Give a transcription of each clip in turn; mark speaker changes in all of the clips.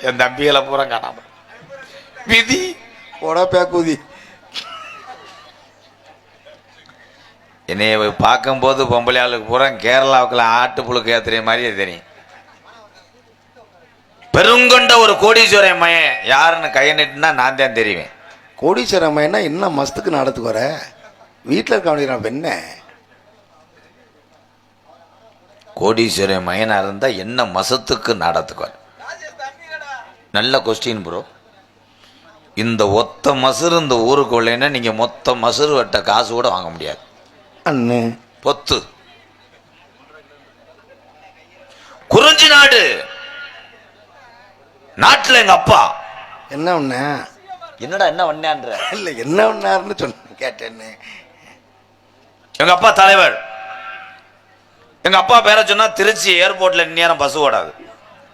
Speaker 1: என் தம்பிகளை பூரா காணாம. விதி.
Speaker 2: போடா பேக்கூதி.
Speaker 1: என்னைய பார்க்கும்போது பொம்பளை ஆளுக்கு பூரா கேரளாவுக்குள்ள ஆட்டு புழுக்கு ஏத்துற மாதிரி தெரியும். பெருங்கொண்ட ஒரு கோடீஸ்வரன் மயன் யாருன்னு கையை நீட்டுனா நான் தான் தெரிவேன்.
Speaker 2: கோடீஸ்வரம் என்ன என்ன மஸ்துக்கு நடத்துக்கு வர? வீட்டில் இருக்க வேண்டிய என்ன?
Speaker 1: கோடீஸ்வரன் மயனா இருந்தா என்ன மசத்துக்கு நாடத்துக்குவார் நல்ல கொஸ்டின் ப்ரோ இந்த ஒத்த மசுறு இந்த ஊருக்கு இல்லைன்னா நீங்க மொத்த மசுறு வெட்ட காசு கூட வாங்க முடியாது.
Speaker 2: அண்ணு.
Speaker 1: பொத்து. குறிஞ்சி நாடு. நாட்டுல எங்க அப்பா.
Speaker 2: என்ன ஒண்ண
Speaker 1: என்னடா என்ன பண்ணான்ற
Speaker 2: இல்லை என்ன ஒன்னாருன்னு சொன்ன கேட்டேன்னு
Speaker 1: எங்க அப்பா தலைவர். எங்க அப்பா பேரை சொன்னா திருச்சி ஏர்போர்ட்ல நேரம் பஸ் ஓடாது.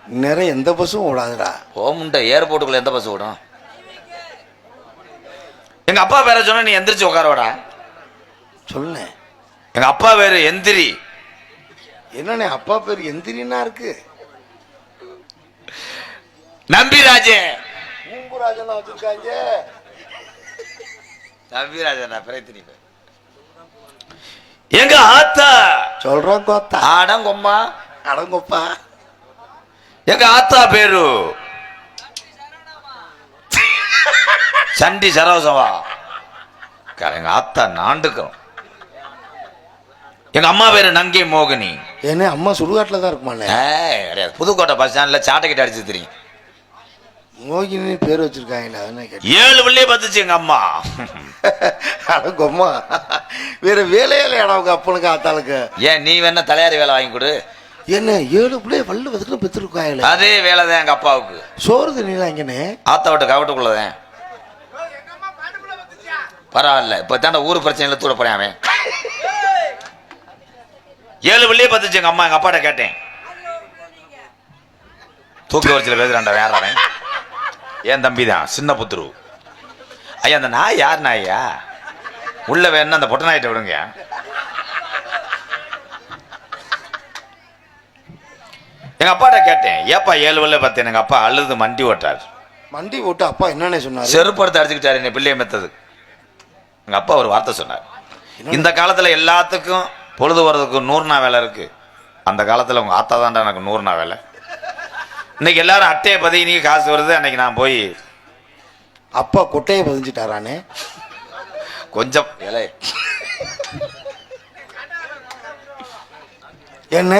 Speaker 2: நிறைய எந்த பஸ்ஸும் ஓடாதுடா.
Speaker 1: ஓமுண்ட ஏர்போர்ட்டுக்குள்ள எந்த பஸ் ஓடும்? எங்க அப்பா பேரை சொன்னா நீ எந்திரிச்சு உட்காரவாடா.
Speaker 2: சொல்லேன்
Speaker 1: எங்க அப்பா பேரு எந்திரி.
Speaker 2: என்னண்ணே அப்பா பேர் எந்திரினா இருக்கு.
Speaker 1: நம்பிராஜே
Speaker 2: பூம்புராஜனா வச்சிருக்காங்க.
Speaker 1: நம்பிராஜன் பிரயத்தினி எங்க ஆத்தா?
Speaker 2: சொல்றோம் கோத்தா.
Speaker 1: ஆடங்கொம்மா
Speaker 2: அடங்கொப்பா
Speaker 1: எங்க ஆத்தா பேரு? சண்டி சரோசவா எங்க ஆத்தா நாண்டுக்கிறோம் எங்க அம்மா பேரு நங்கை மோகினி.
Speaker 2: ஏன்னா அம்மா சுடுகாட்டில் தான் இருக்குமாண்ணே?
Speaker 1: கிடையாது. புதுக்கோட்டை பஸ் ஸ்டாண்ட்ல சாட்டை கிட்ட அடிச்சு தெரியும்.
Speaker 2: மோகினி பேர் வச்சிருக்காங்களே
Speaker 1: ஏழு பிள்ளைய பத்துச்சு எங்க அம்மா.
Speaker 2: அடங்கொம்மா வேற வேலையில இடம் அப்பனுக்கு ஆத்தாளுக்கு?
Speaker 1: ஏன் நீ வேணா தலையாரி வேலை வாங்கி கொடு.
Speaker 2: என்ன ஏழு பிள்ளைய வல்லு வச்சுட்டு பெற்றிருக்காங்களே
Speaker 1: அதே வேலை தான் எங்க அப்பாவுக்கு.
Speaker 2: சோறு இங்கனே?
Speaker 1: ஆத்தா விட்டு கவட்டுக்குள்ளதான். பரவாயில்ல இப்ப தாண்ட ஊர் பிரச்சனையில தூட போறேன் அவன். ஏழு பிள்ளைய பத்துச்சு எங்க அம்மா எங்க அப்பாட்ட கேட்டேன். தூக்க வரிசையில் பேசுறான்டா வேற அவன். என் தம்பி தான் சின்ன புத்துரு. ஐயா அந்த நாய் யார் நாயா? உள்ள வேணா அந்த பொட்ட நாயிட்ட விடுங்க. எங்க அப்பாட்ட கேட்டேன் ஏப்பா ஏழு பிள்ளை பார்த்தேன் எங்க அப்பா அழுது மண்டி ஓட்டார்.
Speaker 2: மண்டி போட்டு அப்பா என்னண்ணே சொன்னாரு?
Speaker 1: செருப்படுத்து அடிச்சுக்கிட்டாரு என்னை பிள்ளைய மெத்தது. எங்க அப்பா ஒரு வார்த்தை சொன்னார். இந்த காலத்துல எல்லாத்துக்கும் பொழுது வர்றதுக்கு நூறுனா வேலை இருக்கு. அந்த காலத்துல உங்க ஆத்தா தான்டா எனக்கு நூறுனா வேலை. இன்னைக்கு எல்லாரும் அட்டையை பதிவு நீங்க காசு வருது அன்னைக்கு நான் போய்
Speaker 2: அப்பா கொட்டையை பதிஞ்சிட்டாரானே?
Speaker 1: கொஞ்சம் இலை
Speaker 2: என்ன?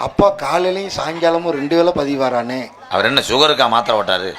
Speaker 2: அப்பா காலையிலையும் சாயங்காலமும் ரெண்டு வேளை பதிவாரானே.
Speaker 1: அவர் என்ன சுகருக்கா மாத்திரை ஓட்டாரு